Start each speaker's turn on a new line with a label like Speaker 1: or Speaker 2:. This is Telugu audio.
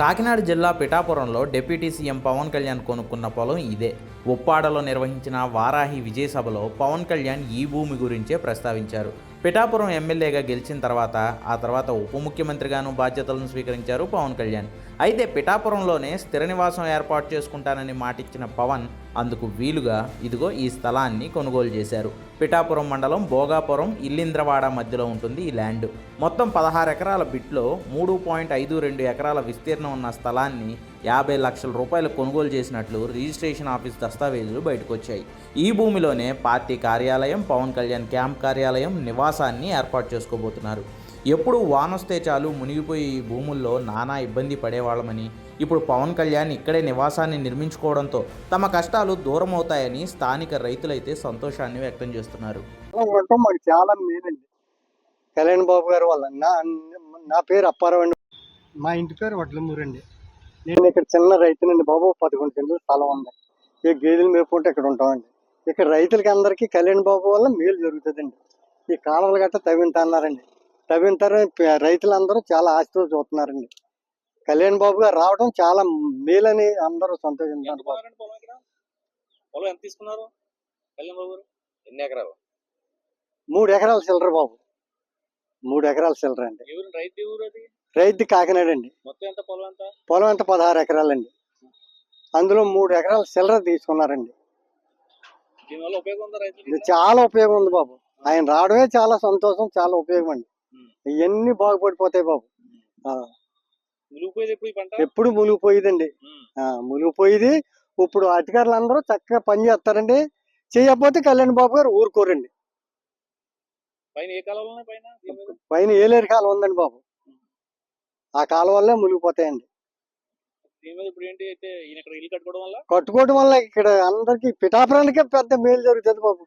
Speaker 1: కాకినాడ జిల్లా పిఠాపురంలో డిప్యూటీ సీఎం పవన్ కళ్యాణ్ కొనుక్కున్న పొలం ఇదే. ఉప్పాడలో నిర్వహించిన వారాహి విజయసభలో పవన్ కళ్యాణ్ ఈ భూమి గురించే ప్రస్తావించారు. పిఠాపురం ఎమ్మెల్యేగా గెలిచిన తర్వాత ఆ తర్వాత ఉప ముఖ్యమంత్రిగాను బాధ్యతలను స్వీకరించారు పవన్ కళ్యాణ్. అయితే పిఠాపురంలోనే స్థిర నివాసం ఏర్పాటు చేసుకుంటానని మాటిచ్చిన పవన్ అందుకు వీలుగా ఇదిగో ఈ స్థలాన్ని కొనుగోలు చేశారు. పిఠాపురం మండలం భోగాపురం ఇల్లింద్రవాడ మధ్యలో ఉంటుంది ఈ ల్యాండ్. మొత్తం పదహారు ఎకరాల బిట్లో మూడు పాయింట్ ఐదు రెండు ఎకరాల విస్తీర్ణం ఉన్న స్థలాన్ని యాభై లక్షల రూపాయలు కొనుగోలు చేసినట్లు రిజిస్ట్రేషన్ ఆఫీస్ దస్తావేజులు బయటకు వచ్చాయి ఈ భూమిలోనే పార్టీ కార్యాలయం పవన్ కళ్యాణ్ క్యాంప్ కార్యాలయం నివాసాన్ని ఏర్పాటు చేసుకోబోతున్నారు. ఎప్పుడు వానొస్తే చాలు మునిగిపోయి ఈ భూముల్లో నానా ఇబ్బంది పడేవాళ్ళమని ఇప్పుడు పవన్ కళ్యాణ్ ఇక్కడే నివాసాన్ని నిర్మించుకోవడంతో తమ కష్టాలు దూరం అవుతాయని స్థానిక రైతులైతే సంతోషాన్ని వ్యక్తం చేస్తున్నారు.
Speaker 2: మాకు చాలా మేలండి. కళ్యాణ్ బాబు గారు వల్ల నా నా పేరు అప్పారావు మా ఇంటి పేరు వడ్లమూరు అండి. నేను ఇక్కడ చిన్న రైతునండి బాబు పదకొండు సెంట్లు స్థలం ఉంది. ఈ గేదెలు మేపుకుంటే ఇక్కడ ఉంటామండి. ఇక్కడ రైతులకి అందరికీ కళ్యాణ్ బాబు వల్ల మేలు జరుగుతుందండి. ఈ కాలువలు గట్ట తవ్వింతన్నారండి తవ్వింతారు రైతులందరూ చాలా ఆశతో చూస్తున్నారండి. కళ్యాణ్ బాబు గారు రావడం చాలా మేలని అందరూ సంతోషించారు
Speaker 3: పొలం ఎంత తీసుకున్నారు కళ్యాణ్ బాబు గారు? ఎన్ని ఎకరాలు?
Speaker 2: మూడు ఎకరాల చిల్లర బాబు. మూడు ఎకరాల చిల్లర అండి.
Speaker 3: రైతు
Speaker 2: రైతు కాకినాడ అండి
Speaker 3: పొలం
Speaker 2: అంతా? పదహారు ఎకరాలండి. అందులో మూడు ఎకరాల చిల్లర తీసుకున్నారండి. చాలా ఉపయోగం ఉంది బాబు. ఆయన రావడమే చాలా సంతోషం చాలా ఉపయోగం అండి. ఇవన్నీ బాగుపడిపోతాయి బాబు.
Speaker 3: ఎప్పుడు
Speaker 2: మునిగిపోయేదండి. మునిగిపోయేది ఇప్పుడు అధికారులు అందరూ చక్కగా పని చేస్తారండి. చేయకపోతే కళ్యాణ్ బాబు గారు ఊరుకోరండి.
Speaker 3: పైన ఏ
Speaker 2: కాలం ఉందండి బాబు. ఆ కాలువల్లే మునిగిపోతాయండి. కట్టుకోవడం వల్ల ఇక్కడ అందరికి పిఠాపురానికే పెద్ద మేలు జరుగుతుంది బాబు.